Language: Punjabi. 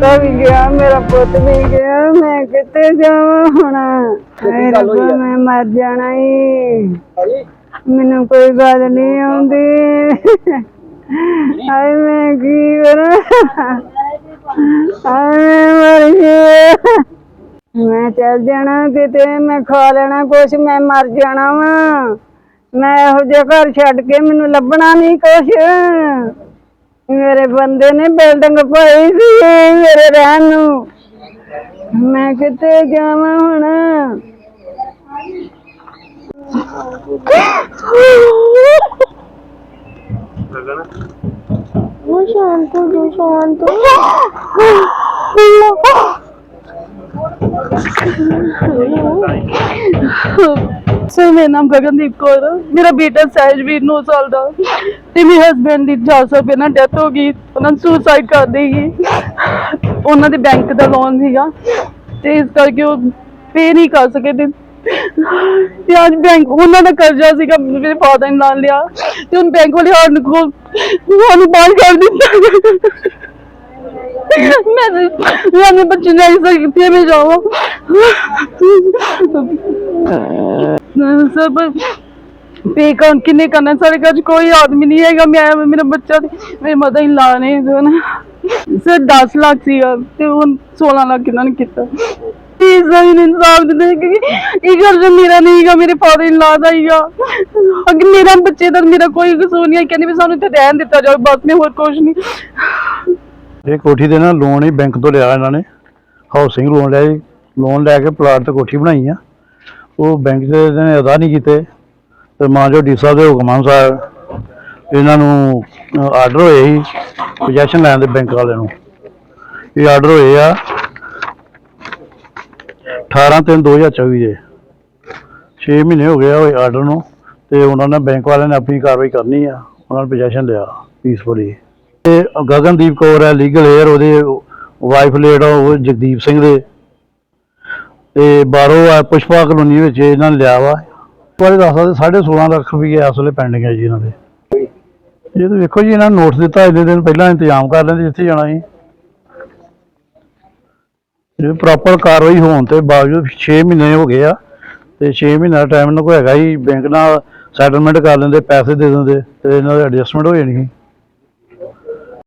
ਪੋਤਾ ਵੀ ਗਿਆ ਮੇਰਾ ਪੁੱਤ ਵੀ ਗਿਆ ਮੈਂ ਕਿੱਥੇ ਜਾਵਾਂ ਹੁਣ? ਹਾਏ ਰੱਬਾ? ਮੈਂ ਮਰ ਜਾਣਾ ਈ। ਮੈਨੂੰ ਕੋਈ ਗੱਲ ਨਹੀਂ ਆਉਂਦੀ। ਹਾਏ ਮੈਂ ਕੀ ਕਰਾਂ? ਹਾਏ ਮਰ ਗਿਆ ਮੈਂ ਚੱਲ ਜਾਣਾ ਕਿਤੇ ਮੈਂ ਖਾ ਲੈਣਾ ਕੁਛ ਮੈਂ ਮਰ ਜਾਣਾ ਵਾ। ਮੈਂ ਇਹੋ ਜਿਹਾ ਘਰ ਛੱਡ ਕੇ ਮੈਨੂੰ ਲੱਭਣਾ ਨਹੀਂ ਕੁਛ। ਮੇਰੇ ਬੰਦੇ ਨੇ ਬਿਲਡਿੰਗ ਪਾਈ ਸੀ ਮੇਰੇ ਰਹਿਣ ਨੂੰ। ਮੈਂ ਕਿੱਥੇ ਜਾਵਾਂ ਹੁਣ? ਉਹ ਸ਼ਾਂਤ ਹੋ ਜਾ ਸ਼ਾਂਤ ਸਰ, ਮੇਰਾ ਨਾਮ ਗਗਨਦੀਪ ਕੌਰ ਆ। ਮੇਰਾ ਬੇਟਾ ਸਹਿਜਵੀਰ 9 ਸਾਲ ਦਾ। ਤੇ ਮੇਰੇ ਹਸਬੰਡ ਦੀ 400 ਰੁਪਏ ਨਾਲ ਡੈਥ ਹੋ ਗਈ। ਉਹਨਾਂ ਨੇ ਸੁਸਾਈਡ ਕਰ ਲਈ ਉਹਨਾਂ ਦੇ ਬੈਂਕ ਦਾ ਲੋਨ ਸੀਗਾ। ਤੇ ਇਸ ਕਰਕੇ ਉਹ ਪੇ ਨਹੀਂ ਕਰ ਸਕੇ ਤੇ ਤੇ ਅੱਜ ਬੈਂਕ ਉਹਨਾਂ ਦਾ ਕਰਜ਼ਾ ਸੀਗਾ, ਮੇਰੇ ਫਾਦਰ ਨੇ ਨਾਲ ਲਿਆ। ਤੇ ਹੁਣ ਬੈਂਕ ਵਾਲੇ ਸਾਨੂੰ ਕੋਲ ਸਾਨੂੰ ਬਾਹਰ ਕਰ ਦਿੱਤਾ। ਮੈਂ ਮੈਂ ਆਪਣੇ ਬੱਚੇ ਨੂੰ ਐਸਾ ਕਿੱਥੇ ਮੈਂ ਜਾਵਾਂ। ਸਭ ਪੇ ਕੌਣ ਕਿੰਨੇ ਕਰਨਾ, ਸਾਡੇ ਘਰ 'ਚ ਕੋਈ ਆਦਮੀ ਨਹੀਂ ਹੈਗਾ, ਮੈਂ ਮੇਰਾ ਬੱਚਾ ਤੇ ਮੇਰੇ ਮਦਰ ਇਨ ਲਾ ਨੇ ਦੋਨ ਸਰ 10 ਲੱਖ ਸੀਗਾ, ਤੇ ਹੁਣ 16 ਲੱਖ ਇਹਨਾਂ ਨੇ ਕੀਤਾ। ਪਲੀਜ਼ ਮੈਨੂੰ ਇਨਸਾਫ ਦੇ ਦੇ ਕਿ ਇਹ ਘਰ ਮੇਰਾ ਨਹੀਂ ਮੇਰੇ ਫਾਦਰ ਇਨ ਲਾ ਦਾ ਹੀਗਾ। ਅਗੇ ਮੇਰਾ ਬੱਚੇ ਦਾ, ਮੇਰਾ ਕੋਈ ਕਸੂਰ ਨਹੀਂ ਹੈ, ਕਹਿੰਦੇ ਵੀ ਸਾਨੂੰ ਇੱਥੇ ਰਹਿਣ ਦਿੱਤਾ ਜਾਵੇ ਬਸ ਮੈਂ ਹੋਰ ਕੁਝ ਨਹੀਂ। ਇਹ ਕੋਠੀ ਦੇ ਨਾ ਲੋਨ ਹੀ ਬੈਂਕ ਤੋਂ ਲਿਆ ਇਹਨਾਂ ਨੇ। ਹਾਊਸਿੰਗ ਲੋਨ ਲਿਆ ਜੀ। ਲੋਨ ਲੈ ਕੇ ਪਲਾਟ ਤੇ ਕੋਠੀ ਬਣਾਈ ਆ। ਉਹ ਬੈਂਕ ਦੇ ਨੇ ਅਦਾ ਨਹੀਂ ਕੀਤੇ। ਤੇ ਮਾਂ ਜੋ ਡੀ ਸਾਹਿਬ ਦੇ ਹੁਕਮ ਅਨੁਸਾਰ ਇਹਨਾਂ ਨੂੰ ਆਰਡਰ ਹੋਏ ਸੀ ਪੋਜੈਸ਼ਨ ਲੈਣ ਦੇ ਬੈਂਕ ਵਾਲਿਆਂ ਨੂੰ। ਇਹ ਆਰਡਰ ਹੋਏ ਆ 18 3 2024 ਦੇ। 6 ਮਹੀਨੇ ਹੋ ਗਏ ਉਹ ਆਰਡਰ ਨੂੰ। ਤੇ ਉਹਨਾਂ ਨੇ ਬੈਂਕ ਵਾਲਿਆਂ ਨੇ ਆਪਣੀ ਕਾਰਵਾਈ ਕਰਨੀ ਆ। ਉਹਨਾਂ ਨੇ ਪੋਜੈਸ਼ਨ ਲਿਆ ਪੀਸਫੁਲੀ ਤੇ ਗਗਨਦੀਪ ਕੌਰ ਹੈ ਲੀਗਲ ਏਅਰ ਉਹਦੇ ਵਾਈਫ ਲੇਡ ਆ, ਉਹ ਜਗਦੀਪ ਸਿੰਘ ਦੇ। ਤੇ ਬਾਹਰੋਂ ਆ ਪੁਸ਼ਪਾ ਕਲੋਨੀ ਵਿੱਚ ਇਹਨਾਂ ਨੇ ਲਿਆ ਵਾ। ਬਾਰੇ ਦੱਸਦਾ ਸਾਢੇ 16 ਲੱਖ ਰੁਪਏ ਇਸ ਵੇਲੇ ਪੈਂਡਿੰਗ ਹੈ ਜੀ ਇਹਨਾਂ ਦੇ। ਇਹ ਤਾਂ ਵੇਖੋ ਜੀ, ਇਹਨਾਂ ਨੂੰ ਨੋਟਿਸ ਦਿੱਤਾ, ਇੰਨੇ ਦਿਨ ਪਹਿਲਾਂ ਇੰਤਜ਼ਾਮ ਕਰ ਲੈਂਦੇ, ਜਿੱਥੇ ਜਾਣਾ ਜੀ ਇਹ ਪ੍ਰੋਪਰ ਕਾਰਵਾਈ ਹੋਣ ਤੇ ਬਾਵਜੂਦ 6 ਮਹੀਨੇ ਹੋ ਗਏ ਆ, ਤੇ 6 ਮਹੀਨਾ ਟਾਈਮ ਇਹਨਾਂ ਕੋਲ ਹੈਗਾ ਹੀ ਬੈਂਕ ਨਾਲ ਸੈਟਲਮੈਂਟ ਕਰ ਲੈਂਦੇ, ਪੈਸੇ ਦੇ ਦਿੰਦੇ, ਤੇ ਇਹਨਾਂ ਦੀ ਐਡਜਸਟਮੈਂਟ ਹੋ ਜਾਣੀ ਸੀ।